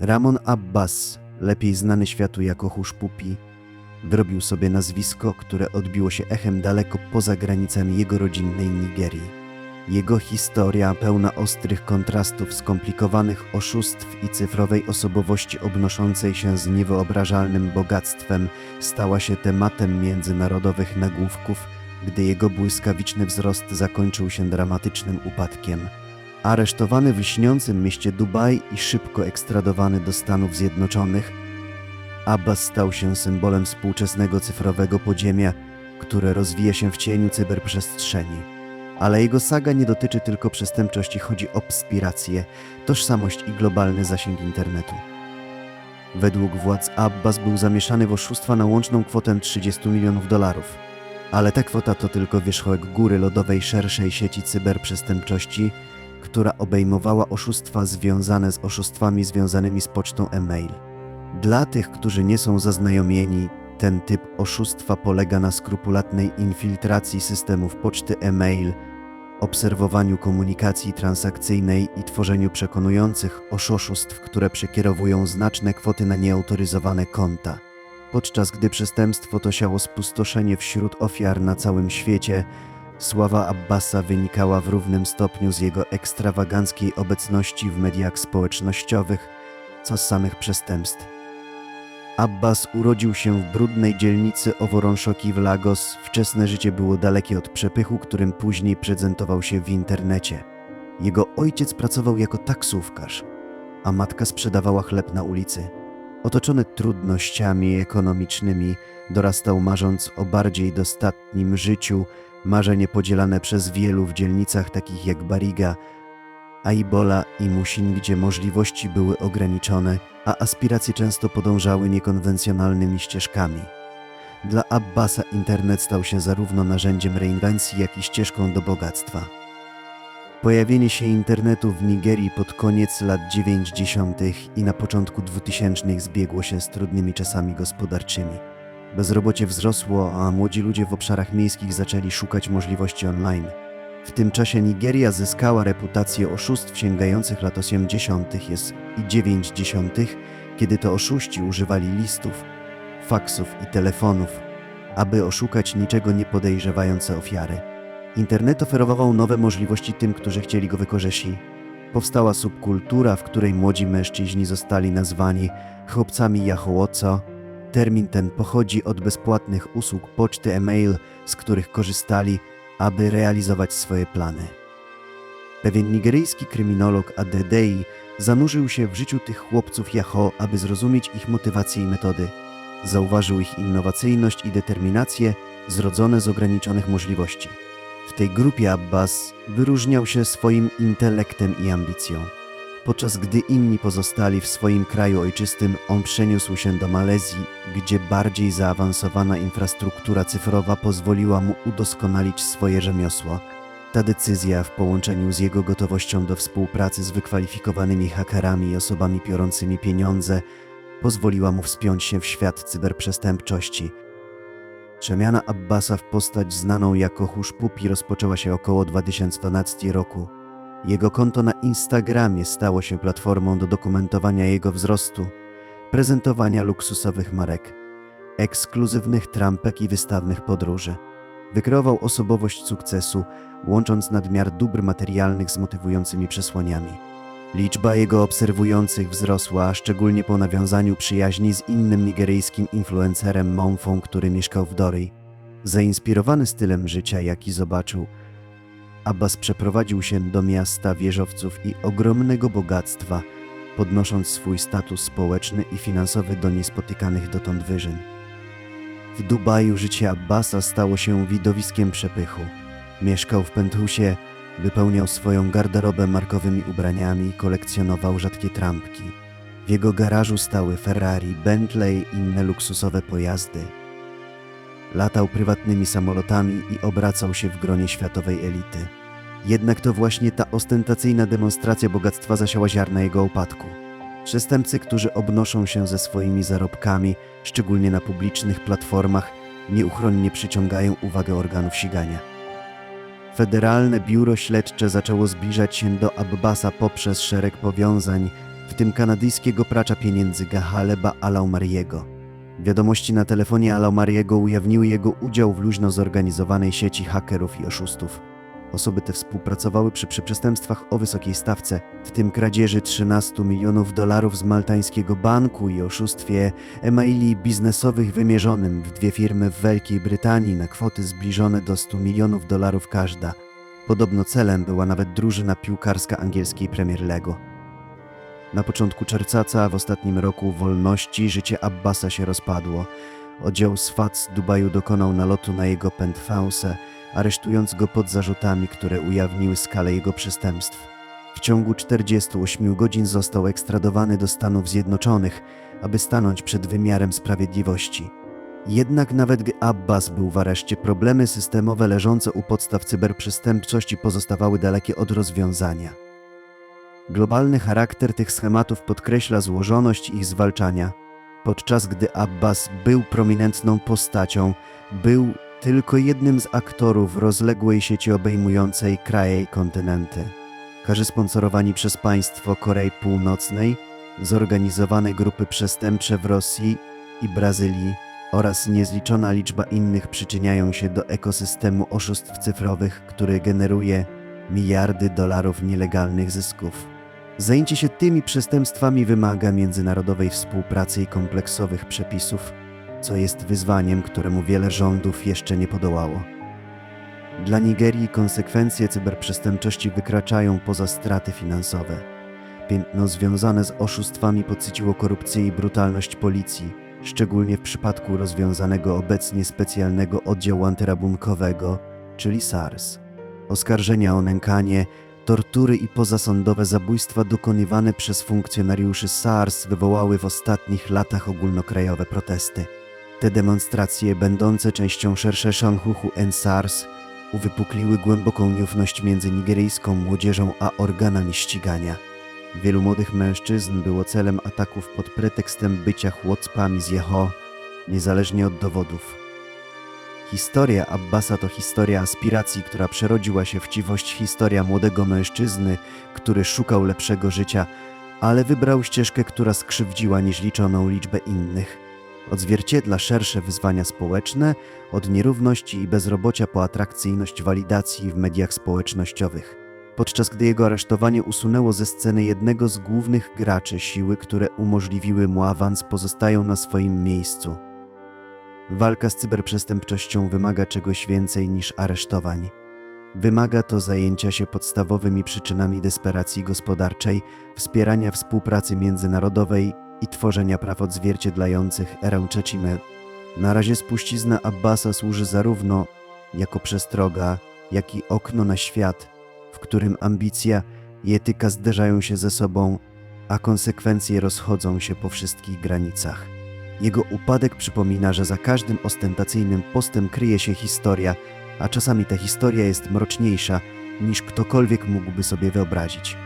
Ramon Abbas, lepiej znany światu jako Hushpupi, wyrobił sobie nazwisko, które odbiło się echem daleko poza granicami jego rodzinnej Nigerii. Jego historia, pełna ostrych kontrastów, skomplikowanych oszustw i cyfrowej osobowości obnoszącej się z niewyobrażalnym bogactwem, stała się tematem międzynarodowych nagłówków, gdy jego błyskawiczny wzrost zakończył się dramatycznym upadkiem. Aresztowany w lśniącym mieście Dubaj i szybko ekstradowany do Stanów Zjednoczonych, Abbas stał się symbolem współczesnego cyfrowego podziemia, które rozwija się w cieniu cyberprzestrzeni. Ale jego saga nie dotyczy tylko przestępczości, chodzi o wspirację, tożsamość i globalny zasięg internetu. Według władz Abbas był zamieszany w oszustwa na łączną kwotę 30 milionów dolarów. Ale ta kwota to tylko wierzchołek góry lodowej szerszej sieci cyberprzestępczości, która obejmowała oszustwa związane z oszustwami związanymi z pocztą e-mail. Dla tych, którzy nie są zaznajomieni, ten typ oszustwa polega na skrupulatnej infiltracji systemów poczty e-mail, obserwowaniu komunikacji transakcyjnej i tworzeniu przekonujących oszustw, które przekierowują znaczne kwoty na nieautoryzowane konta. Podczas gdy przestępstwo to siało spustoszenie wśród ofiar na całym świecie, sława Abbasa wynikała w równym stopniu z jego ekstrawaganckiej obecności w mediach społecznościowych, co z samych przestępstw. Abbas urodził się w brudnej dzielnicy Oworonszoki w Lagos. Wczesne życie było dalekie od przepychu, którym później prezentował się w internecie. Jego ojciec pracował jako taksówkarz, a matka sprzedawała chleb na ulicy. Otoczony trudnościami ekonomicznymi, dorastał marząc o bardziej dostatnim życiu, marzenie podzielane przez wielu w dzielnicach takich jak Bariga, Aibola i Musin, gdzie możliwości były ograniczone, a aspiracje często podążały niekonwencjonalnymi ścieżkami. Dla Abbasa internet stał się zarówno narzędziem reinwencji, jak i ścieżką do bogactwa. Pojawienie się internetu w Nigerii pod koniec lat 90. i na początku 2000 zbiegło się z trudnymi czasami gospodarczymi. Bezrobocie wzrosło, a młodzi ludzie w obszarach miejskich zaczęli szukać możliwości online. W tym czasie Nigeria zyskała reputację oszustw sięgających lat 80. jest i 90., kiedy to oszuści używali listów, faksów i telefonów, aby oszukać niczego nie podejrzewające ofiary. Internet oferował nowe możliwości tym, którzy chcieli go wykorzystać. Powstała subkultura, w której młodzi mężczyźni zostali nazwani chłopcami Yahowoco. Termin ten pochodzi od bezpłatnych usług poczty e-mail, z których korzystali aby realizować swoje plany. Pewien nigeryjski kryminolog Adedei zanurzył się w życiu tych chłopców Yahoo, aby zrozumieć ich motywacje i metody. Zauważył ich innowacyjność i determinację zrodzone z ograniczonych możliwości. W tej grupie Abbas wyróżniał się swoim intelektem i ambicją. Podczas gdy inni pozostali w swoim kraju ojczystym, on przeniósł się do Malezji, gdzie bardziej zaawansowana infrastruktura cyfrowa pozwoliła mu udoskonalić swoje rzemiosło. Ta decyzja w połączeniu z jego gotowością do współpracy z wykwalifikowanymi hakerami i osobami biorącymi pieniądze pozwoliła mu wspiąć się w świat cyberprzestępczości. Przemiana Abbasa w postać znaną jako Hushpupi rozpoczęła się około 2012 roku. Jego konto na Instagramie stało się platformą do dokumentowania jego wzrostu, prezentowania luksusowych marek, ekskluzywnych trampek i wystawnych podróży. Wykreował osobowość sukcesu, łącząc nadmiar dóbr materialnych z motywującymi przesłaniami. Liczba jego obserwujących wzrosła, szczególnie po nawiązaniu przyjaźni z innym nigeryjskim influencerem Monfą, który mieszkał w Dory. Zainspirowany stylem życia, jaki zobaczył, Abbas przeprowadził się do miasta wieżowców i ogromnego bogactwa, podnosząc swój status społeczny i finansowy do niespotykanych dotąd wyżyn. W Dubaju życie Abbasa stało się widowiskiem przepychu. Mieszkał w penthusie, wypełniał swoją garderobę markowymi ubraniami i kolekcjonował rzadkie trampki. W jego garażu stały Ferrari, Bentley i inne luksusowe pojazdy. Latał prywatnymi samolotami i obracał się w gronie światowej elity. Jednak to właśnie ta ostentacyjna demonstracja bogactwa zasiała ziarna jego upadku. Przestępcy, którzy obnoszą się ze swoimi zarobkami, szczególnie na publicznych platformach, nieuchronnie przyciągają uwagę organów ścigania. Federalne Biuro Śledcze zaczęło zbliżać się do Abbasa poprzez szereg powiązań, w tym kanadyjskiego pracza pieniędzy Gahaleba Alaumariego. Wiadomości na telefonie Alaumariego ujawniły jego udział w luźno zorganizowanej sieci hakerów i oszustów. Osoby te współpracowały przy, przy przestępstwach o wysokiej stawce, w tym kradzieży 13 milionów dolarów z maltańskiego banku i oszustwie emaili biznesowych wymierzonym w dwie firmy w Wielkiej Brytanii na kwoty zbliżone do 100 milionów dolarów każda. Podobno celem była nawet drużyna piłkarska angielskiej Premier League. Na początku czerwca, w ostatnim roku wolności, życie Abbasa się rozpadło. Oddział SWAT z Dubaju dokonał nalotu na jego penthouse'e, aresztując go pod zarzutami, które ujawniły skalę jego przestępstw. W ciągu 48 godzin został ekstradowany do Stanów Zjednoczonych, aby stanąć przed wymiarem sprawiedliwości. Jednak nawet gdy Abbas był w areszcie, problemy systemowe leżące u podstaw cyberprzestępczości pozostawały dalekie od rozwiązania. Globalny charakter tych schematów podkreśla złożoność ich zwalczania, podczas gdy Abbas był prominentną postacią, był tylko jednym z aktorów rozległej sieci obejmującej kraje i kontynenty. Każdy sponsorowani przez państwo Korei Północnej, zorganizowane grupy przestępcze w Rosji i Brazylii oraz niezliczona liczba innych przyczyniają się do ekosystemu oszustw cyfrowych, który generuje miliardy dolarów nielegalnych zysków. Zajęcie się tymi przestępstwami wymaga międzynarodowej współpracy i kompleksowych przepisów, co jest wyzwaniem, któremu wiele rządów jeszcze nie podołało. Dla Nigerii konsekwencje cyberprzestępczości wykraczają poza straty finansowe. Piętno związane z oszustwami podsyciło korupcję i brutalność policji, szczególnie w przypadku rozwiązanego obecnie specjalnego oddziału antyrabunkowego, czyli SARS. Oskarżenia o nękanie, tortury i pozasądowe zabójstwa dokonywane przez funkcjonariuszy SARS wywołały w ostatnich latach ogólnokrajowe protesty. Te demonstracje, będące częścią szerszego ruchu NSARS, uwypukliły głęboką nieufność między nigeryjską młodzieżą a organami ścigania. Wielu młodych mężczyzn było celem ataków pod pretekstem bycia chłopcami z Jeho, niezależnie od dowodów. Historia Abbasa to historia aspiracji, która przerodziła się w chciwość historia młodego mężczyzny, który szukał lepszego życia, ale wybrał ścieżkę, która skrzywdziła niezliczoną liczbę innych. Odzwierciedla szersze wyzwania społeczne, od nierówności i bezrobocia po atrakcyjność walidacji w mediach społecznościowych. Podczas gdy jego aresztowanie usunęło ze sceny jednego z głównych graczy siły, które umożliwiły mu awans, pozostają na swoim miejscu. Walka z cyberprzestępczością wymaga czegoś więcej niż aresztowań. Wymaga to zajęcia się podstawowymi przyczynami desperacji gospodarczej, wspierania współpracy międzynarodowej i tworzenia praw odzwierciedlających erę Czecimę. Na razie spuścizna Abbasa służy zarówno jako przestroga, jak i okno na świat, w którym ambicja i etyka zderzają się ze sobą, a konsekwencje rozchodzą się po wszystkich granicach. Jego upadek przypomina, że za każdym ostentacyjnym postem kryje się historia, a czasami ta historia jest mroczniejsza niż ktokolwiek mógłby sobie wyobrazić.